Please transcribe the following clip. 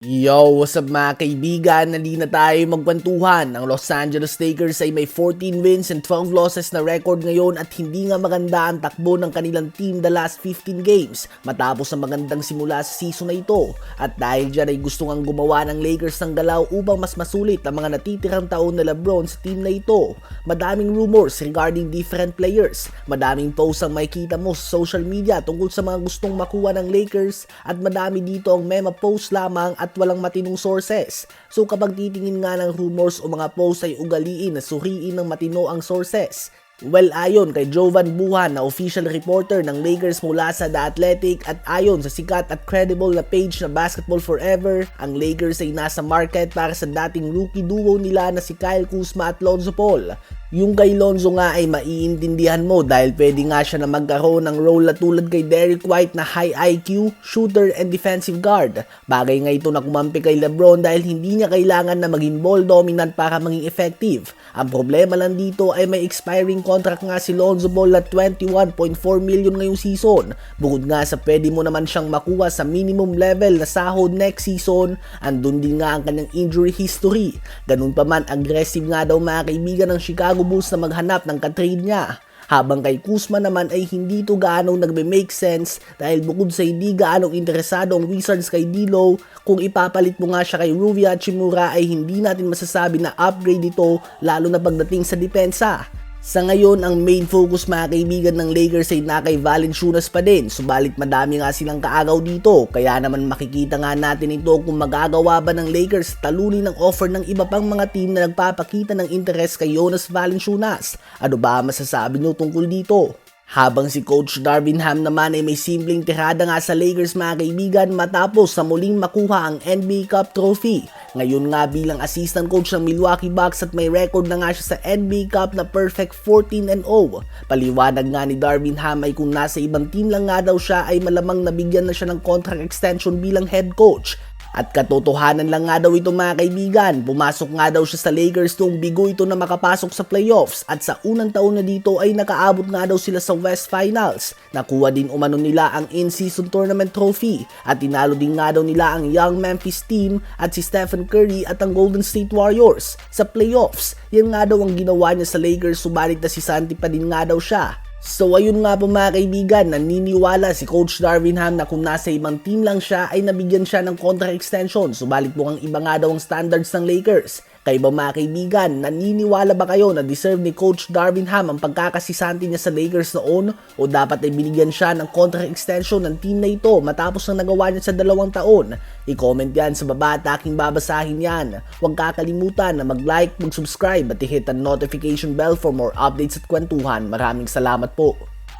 Yo, what's up mga kaibigan? Nandi na tayo magkwentuhan. Ang Los Angeles Lakers ay may 14 wins and 12 losses na record ngayon at hindi nga maganda ang takbo ng kanilang team the last 15 games matapos ang magandang simula sa season na ito. At dahil dyan ay gusto ngang gumawa ng Lakers ng galaw upang mas masulit ang mga natitirang taon na Lebron sa team na ito. Madaming rumors regarding different players. Madaming posts ang makikita mo sa social media tungkol sa mga gustong makuha ng Lakers at madami dito ang mema post lamang at walang matinong sources. So kapag titingin nga ng rumors o mga posts ay ugaliin na suriin ng matino ang sources. Well, ayon kay Jovan Buhan na official reporter ng Lakers mula sa The Athletic at ayon sa sikat at credible na page na Basketball Forever, ang Lakers ay nasa market para sa dating rookie duo nila na si Kyle Kuzma at Lonzo Paul. Yung kay Lonzo nga ay maiintindihan mo dahil pwede nga siya na magkaroon ng role na tulad kay Derek White na high IQ, shooter, and defensive guard. Bagay nga ito na kumampi kay Lebron dahil hindi niya kailangan na maging ball dominant para maging effective. Ang problema lang dito ay may expiring contract nga si Lonzo Ball na 21.4 million ngayong season. Bukod nga sa pwede mo naman siyang makuha sa minimum level na sahod next season, andun din nga ang kanyang injury history. Ganun pa man, aggressive nga daw mga kaibigan ng Chicago Bulls na maghanap ng katrade niya. Habang kay Kuzma naman ay hindi to gaanong nagbe-make sense dahil bukod sa hindi gaanong interesado ang Wizards kay D'Lo, kung ipapalit mo nga siya kay Rui Hachimura ay hindi natin masasabi na upgrade ito lalo na pagdating sa depensa. Sa ngayon, ang main focus mga kaibigan ng Lakers ay na kay Valanciunas pa din, subalit madami nga silang kaagaw dito, kaya naman makikita nga natin ito kung magagawa ba ng Lakers talunin ng offer ng iba pang mga team na nagpapakita ng interes kay Jonas Valanciunas. Ano ba ang masasabi nyo tungkol dito? Habang si Coach Darvin Ham naman ay may simpleng tirada nga sa Lakers mga kaibigan matapos sa muling makuha ang NBA Cup trophy. Ngayon nga bilang assistant coach ng Milwaukee Bucks at may record na nga siya sa NBA Cup na perfect 14 and 0. Paliwanag nga ni Darvin Ham ay kung nasa ibang team lang nga daw siya ay malamang nabigyan na siya ng contract extension bilang head coach. At katotohanan lang nga daw ito mga kaibigan, pumasok nga daw siya sa Lakers nung bigo ito na makapasok sa playoffs at sa unang taon na dito ay nakaabot nga daw sila sa West Finals. Nakuha din umano nila ang in-season tournament trophy at tinalo din nga daw nila ang Young Memphis team at si Stephen Curry at ang Golden State Warriors. Sa playoffs, yan nga daw ang ginawa niya sa Lakers subalit na si Santi pa din nga daw siya. So ayun nga po mga kaibigan, naniniwala si Coach Darvin Ham na kung nasa ibang team lang siya ay nabigyan siya ng contract extension subalit mukhang iba nga daw ang standards ng Lakers. Kayo ba mga kaibigan, naniniwala ba kayo na deserve ni Coach Darvin Ham ang pagkakasisanti niya sa Lakers noon o dapat ay binigyan siya ng contract extension ng team na ito matapos na nagawa niya sa dalawang taon? I-comment yan sa baba at aking babasahin yan. Huwag kakalimutan na mag-like, mag-subscribe at i-hit ang notification bell for more updates at kwentuhan. Maraming salamat po.